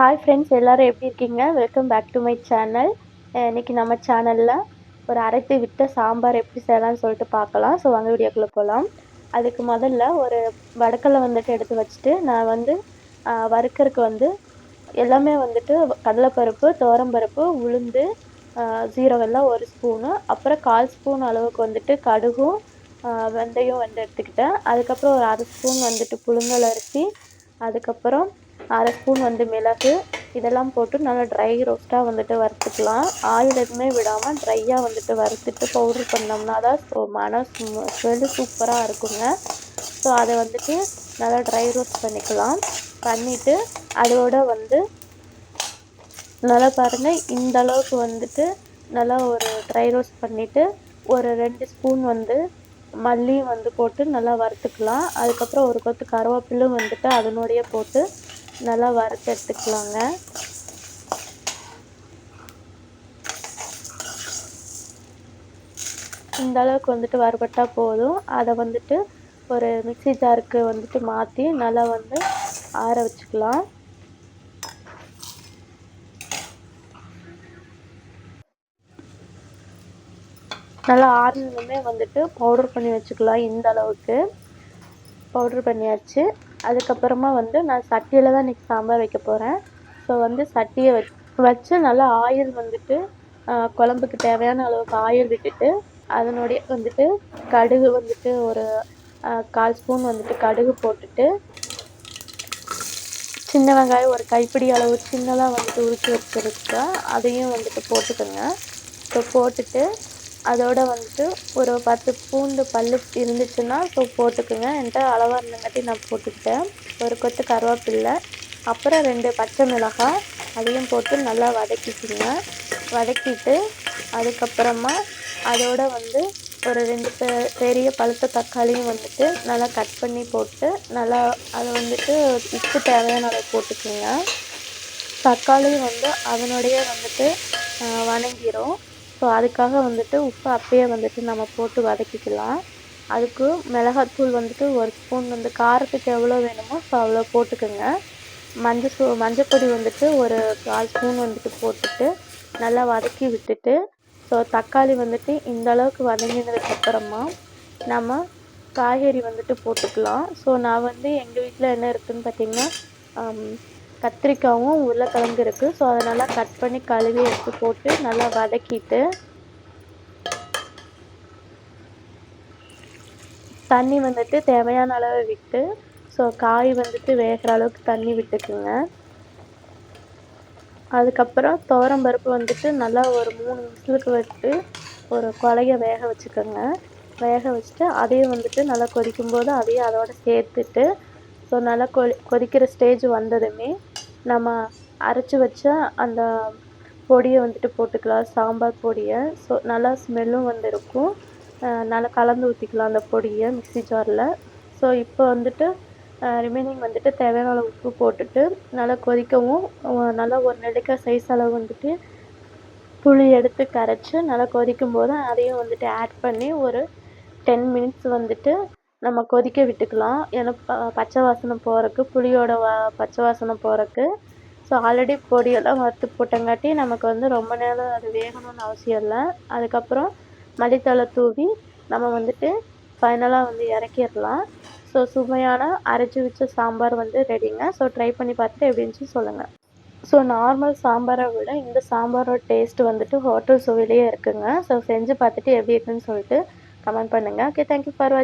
Hi friends எல்லோரும் எப்படி இருக்கீங்க? Welcome back to my channel இன்றைக்கி நம்ம சேனலில் ஒரு அரைத்து விட்ட சாம்பார் எப்படி செய்யலாம்னு சொல்லிட்டு பார்க்கலாம். ஸோ வாங்க வீடியோக்குள்ளே போகலாம் அதுக்கு முதல்ல ஒரு வடக்கலை வந்துட்டு எடுத்து வச்சுட்டு நான் வந்து வறுக்கறதுக்கு வந்து எல்லாமே வந்துட்டு கடலைப்பருப்பு தோரம்பருப்பு உளுந்து ஜீரகெல்லாம் ஒரு ஸ்பூனு அப்புறம் கால் ஸ்பூன் அளவுக்கு வந்துட்டு கடுகும் வெந்தயம் வந்து எடுத்துக்கிட்டேன். அதுக்கப்புறம் ஒரு அரை ஸ்பூன் வந்துட்டு புழுங்கல் அரிசி அதுக்கப்புறம் அரை ஸ்பூன் வந்து மிளகு இதெல்லாம் போட்டு நல்லா ட்ரை ரோஸ்ட்டாக வந்துட்டு வறுத்துக்கலாம். ஆயில் எதுவுமே விடாமல் ட்ரையாக வந்துட்டு வறுத்துட்டு பவுட்ரு பண்ணோம்னா தான் ஸோ மன ஸ்மெல்லு சூப்பராக இருக்குங்க. ஸோ அதை வந்துட்டு நல்லா ட்ரை ரோஸ்ட் பண்ணிக்கலாம். பண்ணிவிட்டு அதோட வந்து நல்லா பாருங்கள் இந்த அளவுக்கு வந்துட்டு நல்லா ஒரு ட்ரை ரோஸ்ட் பண்ணிவிட்டு ஒரு ரெண்டு ஸ்பூன் வந்து மல்லியும் வந்து போட்டு நல்லா வறுத்துக்கலாம். அதுக்கப்புறம் ஒரு கொத்து கருவேப்பிலும் வந்துட்டு அதனோடையே போட்டு நல்லா வறுத்து எடுத்துக்கலாங்க. இந்த அளவுக்கு வந்துட்டு வறுபட்டால் போதும். அதை வந்துட்டு ஒரு மிக்சி ஜாருக்கு வந்துட்டு மாற்றி நல்லா வந்து ஆற வச்சுக்கலாம். நல்லா ஆறுனதுமே வந்துட்டு பவுடர் பண்ணி வச்சுக்கலாம் இந்த அளவுக்கு. பவுட்ரு பண்ணியாச்சு. அதுக்கப்புறமா வந்து நான் சட்டியில் தான் இன்றைக்கி சாம்பார் வைக்க போகிறேன் ஸோ வந்து சட்டியை வச் வச்சு நல்லா ஆயில் வந்துட்டு குழம்புக்கு தேவையான அளவுக்கு ஆயில் விட்டுட்டு அதனுடைய வந்துட்டு கடுகு வந்துட்டு ஒரு கால் ஸ்பூன் வந்துட்டு கடுகு போட்டுட்டு சின்ன வெங்காயம் ஒரு கைப்பிடி அளவு சின்னதாக வந்துட்டு உரிச்சு வச்சுருக்கேன் அதையும் வந்துட்டு போட்டுக்கோங்க. ஸோ போட்டுட்டு அதோட வந்துட்டு ஒரு பத்து பூண்டு பல் இருந்துச்சுன்னா ஸோ போட்டுக்கோங்க. என்கிட்ட அளவாக இருந்தங்காட்டி நான் போட்டுக்கிட்டேன். ஒரு கொத்து கருவேப்பில்லை அப்புறம் ரெண்டு பச்சை மிளகாய் அதையும் போட்டு நல்லா வதக்கிக்குங்க. வதக்கிட்டு அதுக்கப்புறமா அதோட வந்து ஒரு ரெண்டு பெரிய பழுத்த தக்காளியும் வந்துட்டு நல்லா கட் பண்ணி போட்டு நல்லா அதை வந்துட்டு உப்பு தேவையான அளவு போட்டுக்கோங்க. தக்காளியும் வந்து அதனுடைய வந்துட்டு வணங்கிரும். ஸோ அதுக்காக வந்துட்டு உப்பு அப்பயே வந்துட்டு நம்ம போட்டு வதக்கிக்கலாம். அதுக்கு மிளகாத்தூள் வந்துட்டு ஒரு ஸ்பூன் வந்து காரத்துக்கு எவ்வளோ வேணுமோ ஸோ அவ்வளோ போட்டுக்கோங்க. மஞ்சள் சூ மஞ்சப்பொடி வந்துட்டு ஒரு கால் ஸ்பூன் வந்துட்டு போட்டுட்டு நல்லா வதக்கி விட்டுட்டு ஸோ தக்காளி வந்துட்டு இந்த அளவுக்கு வதங்கினதுக்கப்புறமா நம்ம காய்கறி வந்துட்டு போட்டுக்கலாம். ஸோ நான் வந்து எங்கள் வீட்டில் என்ன இருக்குதுன்னு பார்த்திங்கன்னா கத்திரிக்காயும் உருளைக்கிழங்கு இருக்குது ஸோ அதை நல்லா கட் பண்ணி கழுவி எடுத்து போட்டு நல்லா வதக்கிட்டு தண்ணி வந்துட்டு தேவையான அளவு விட்டு ஸோ காய் வந்துட்டு வேகிற அளவுக்கு தண்ணி விட்டுக்குங்க. அதுக்கப்புறம் துவரம் பருப்பு வந்துட்டு நல்லா ஒரு மூணு விசிலுக்கு வச்சு ஒரு கொலைய வேக வச்சுக்கோங்க. வேக வச்சுட்டு அதையும் வந்துட்டு நல்லா கொதிக்கும்போது அதையும் அதோட சேர்த்துட்டு ஸோ நல்லா கொதி கொதிக்கிற ஸ்டேஜ் வந்ததுமே நம்ம அரைச்சி வச்ச அந்த பொடியை வந்துட்டு போட்டுக்கலாம் சாம்பார் பொடியை. ஸோ நல்லா ஸ்மெல்லும் வந்து இருக்கும் நல்லா கலந்து ஊற்றிக்கலாம் அந்த பொடியை மிக்ஸி ஜாரில். ஸோ இப்போ வந்துட்டு ரிமைனிங் வந்துட்டு தேவையான உப்பு போட்டுட்டு நல்லா கொதிக்கவும் நல்லா ஒரு நெல்லிக்காய் சைஸ் அளவு வந்துட்டு புளி எடுத்து கரைச்சி நல்லா கொதிக்கும் போது அதையும் வந்துட்டு ஆட் பண்ணி ஒரு டென் மினிட்ஸ் வந்துட்டு நம்ம கொதிக்க விட்டுக்கலாம். ஏன்னா ப பச்சை வாசனை போகிறக்கு புளியோட வா பச்சை வாசனை போகிறக்கு ஸோ ஆல்ரெடி பொடியெல்லாம் வறுத்து போட்டங்காட்டி நமக்கு வந்து ரொம்ப நேரம் அது வேகணும்னு அவசியம் இல்லை. அதுக்கப்புறம் மல்லித்தலை தூவி நம்ம வந்துட்டு ஃபைனலாக வந்து இறக்கிடலாம். ஸோ சுவையான அரைச்சி வச்ச சாம்பார் வந்து ரெடிங்க ஸோ ட்ரை பண்ணி பார்த்துட்டு எப்படின்னு சொல்லுங்கள் ஸோ நார்மல் சாம்பாரை விட இந்த சாம்பாரோட டேஸ்ட் வந்துட்டு ஹோட்டல் சுவையிலேயே இருக்குங்க. ஸோ செஞ்சு பார்த்துட்டு எப்படி இருக்குன்னு சொல்லிட்டு கமெண்ட் பண்ணுங்கள் ஓகே தேங்க்யூ ஃபார் வாட்சிங்